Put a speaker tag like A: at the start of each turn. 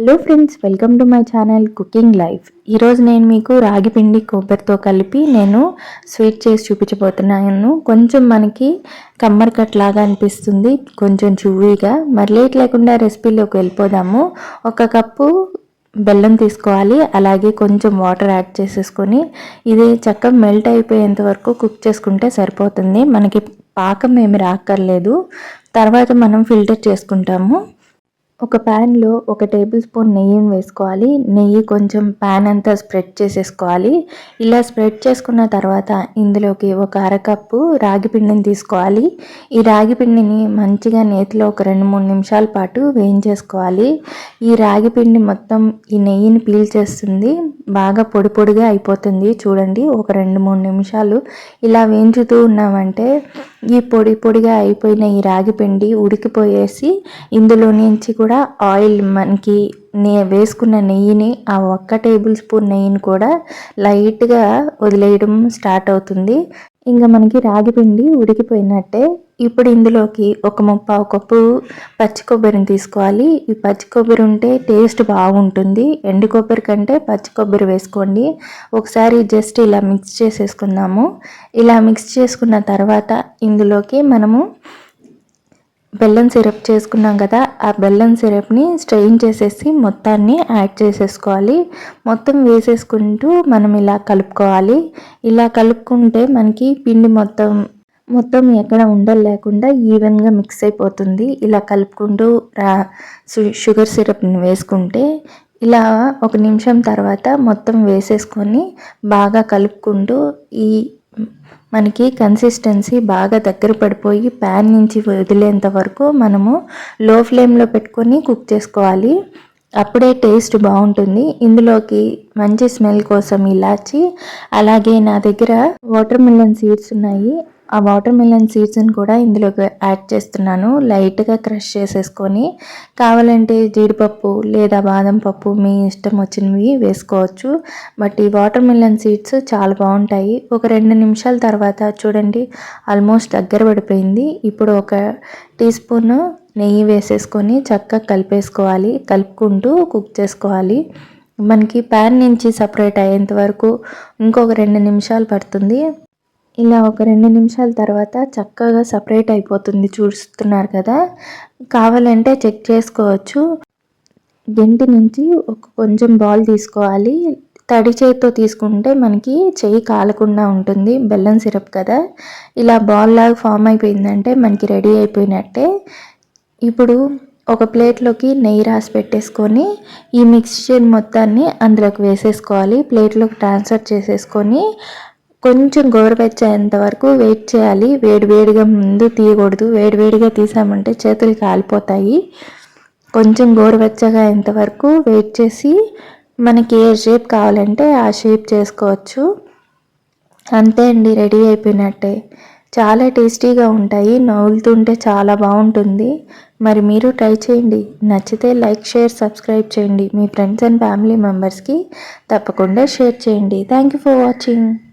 A: Hello friends welcome to my channel cooking life ఈరోజు నేను మీకు రాగి పిండి కొబ్బరితో కలిపి నేను స్వీట్ చేసి చూపించబోతున్నాను. కొంచెం మనకి కమ్మర్ కట్ లాగా అనిపిస్తుంది కొంచెం చూవీగా మరి లేట్ లేకుండా రెసిపీలోకి వెళ్ళిపోదాము. ఒక కప్పు బెల్లం తీసుకోవాలి అలాగే కొంచెం వాటర్ యాడ్ చేసేసుకొని ఇది చక్కగా మెల్ట్ అయిపోయేంత వరకు కుక్ చేసుకుంటే సరిపోతుంది. మనకి పాకం ఏమి రాక్కర్లేదు. తర్వాత మనం ఫిల్టర్ చేసుకుంటాము. ఒక ప్యాన్లో ఒక టేబుల్ స్పూన్ నెయ్యిని వేసుకోవాలి. నెయ్యి కొంచెం ప్యాన్ అంతా స్ప్రెడ్ చేసేసుకోవాలి. ఇలా స్ప్రెడ్ చేసుకున్న తర్వాత ఇందులోకి ఒక అరకప్పు రాగి పిండిని తీసుకోవాలి. ఈ రాగి పిండిని మంచిగా నేతిలో ఒక రెండు మూడు నిమిషాల పాటు వేయించేసుకోవాలి. ఈ రాగి పిండి మొత్తం ఈ నెయ్యిని పీల్చేస్తుంది బాగా పొడి పొడిగా అయిపోతుంది. చూడండి ఒక రెండు మూడు నిమిషాలు ఇలా వేయించుతూ ఉన్నామంటే ఈ పొడి పొడిగా అయిపోయిన ఈ రాగి పిండి ఉడికిపోయేసి ఇందులో నుంచి కూడా ఆయిల్ మనకి నే వేసుకున్న నెయ్యిని ఆ ఒక్క టేబుల్ స్పూన్ నెయ్యిని కూడా లైట్గా వదిలేయడం స్టార్ట్ అవుతుంది. ఇంకా మనకి రాగి పిండి ఉడికిపోయినట్టే ఇప్పుడు ఇందులోకి ఒక ముప్పావు కప్పు పచ్చి కొబ్బరిని తీసుకోవాలి. ఈ పచ్చి కొబ్బరి ఉంటే టేస్ట్ బాగుంటుంది. ఎండు కొబ్బరి కంటే పచ్చి కొబ్బరి వేసుకోండి. ఒకసారి జస్ట్ ఇలా మిక్స్ చేసేసుకుందాము. ఇలా మిక్స్ చేసుకున్న తర్వాత ఇందులోకి మనము బెల్లం సిరప్ చేసుకున్నాం కదా ఆ బెల్లం సిరప్ని స్ట్రెయిన్ చేసేసి మొత్తాన్ని యాడ్ చేసేసుకోవాలి. మొత్తం వేసేసుకుంటూ మనం ఇలా కలుపుకోవాలి. ఇలా కలుపుకుంటే మనకి పిండి మొత్తం మొత్తం ఎక్కడ ఉండలు లేకుండా ఈవెన్గా మిక్స్ అయిపోతుంది. ఇలా కలుపుకుంటూ షుగర్ సిరప్ని వేసుకుంటే ఇలా ఒక నిమిషం తర్వాత మొత్తం వేసేసుకొని బాగా కలుపుకుంటూ ఈ మనకి కన్సిస్టెన్సీ బాగా దగ్గర పడిపోయి ప్యాన్ నుంచి వదిలేంత వరకు మనము లో ఫ్లేమ్లో పెట్టుకొని కుక్ చేసుకోవాలి. అప్పుడే టేస్ట్ బాగుంటుంది. ఇందులోకి మంచి స్మెల్ కోసం ఇలాచి అలాగే నా దగ్గర వాటర్ మిలన్ సీడ్స్ ఉన్నాయి. ఆ వాటర్ మిలన్ సీడ్స్ని కూడా ఇందులోకి యాడ్ చేస్తున్నాను. లైట్గా క్రష్ చేసేసుకొని కావాలంటే జీడిపప్పు లేదా బాదం పప్పు మీ ఇష్టం వచ్చినవి వేసుకోవచ్చు. బట్ ఈ వాటర్ మిలన్ సీడ్స్ చాలా బాగుంటాయి. ఒక రెండు నిమిషాల తర్వాత చూడండి ఆల్మోస్ట్ దగ్గర పడిపోయింది. ఇప్పుడు ఒక టీ స్పూన్ నెయ్యి వేసేసుకొని చక్కగా కలిపేసుకోవాలి. కలుపుకుంటూ కుక్ చేసుకోవాలి. మనకి ప్యాన్ నుంచి సపరేట్ అయ్యేంత వరకు ఇంకొక రెండు నిమిషాలు పడుతుంది. ఇలా ఒక రెండు నిమిషాల తర్వాత చక్కగా సపరేట్ అయిపోతుంది చూస్తున్నారు కదా. కావాలంటే చెక్ చేసుకోవచ్చు. గెంటి నుంచి ఒక కొంచెం బాల్ తీసుకోవాలి. తడి చేతితో తీసుకుంటే మనకి చెయ్యి కాలకుండా ఉంటుంది బెల్లం సిరప్ కదా. ఇలా బాల్ లాగా ఫామ్ అయిపోయిందంటే మనకి రెడీ అయిపోయినట్టే. ఇప్పుడు ఒక ప్లేట్లోకి నెయ్యి రాసి పెట్టేసుకొని ఈ మిక్స్చర్ మొత్తాన్ని అందులోకి వేసేసుకోవాలి. ప్లేట్లోకి ట్రాన్స్ఫర్ చేసేసుకొని కొంచెం గోరువెచ్చేంత వరకు వెయిట్ చేయాలి. వేడి వేడిగా ముందు తీయకూడదు. వేడి వేడిగా తీసామంటే చేతులు కాలిపోతాయి. కొంచెం గోరువెచ్చగా వరకు వెయిట్ చేసి మనకి ఏ షేప్ కావాలంటే ఆ షేప్ చేసుకోవచ్చు. అంతే అండి రెడీ అయిపోయినట్టే. చాలా టేస్టీగా ఉంటాయి. నవ్వులుతుంటే చాలా బాగుంటుంది. మరి మీరు ట్రై చేయండి. నచ్చితే లైక్ షేర్ సబ్స్క్రైబ్ చేయండి. మీ ఫ్రెండ్స్ అండ్ ఫ్యామిలీ మెంబర్స్కి తప్పకుండా షేర్ చేయండి. Thank you for watching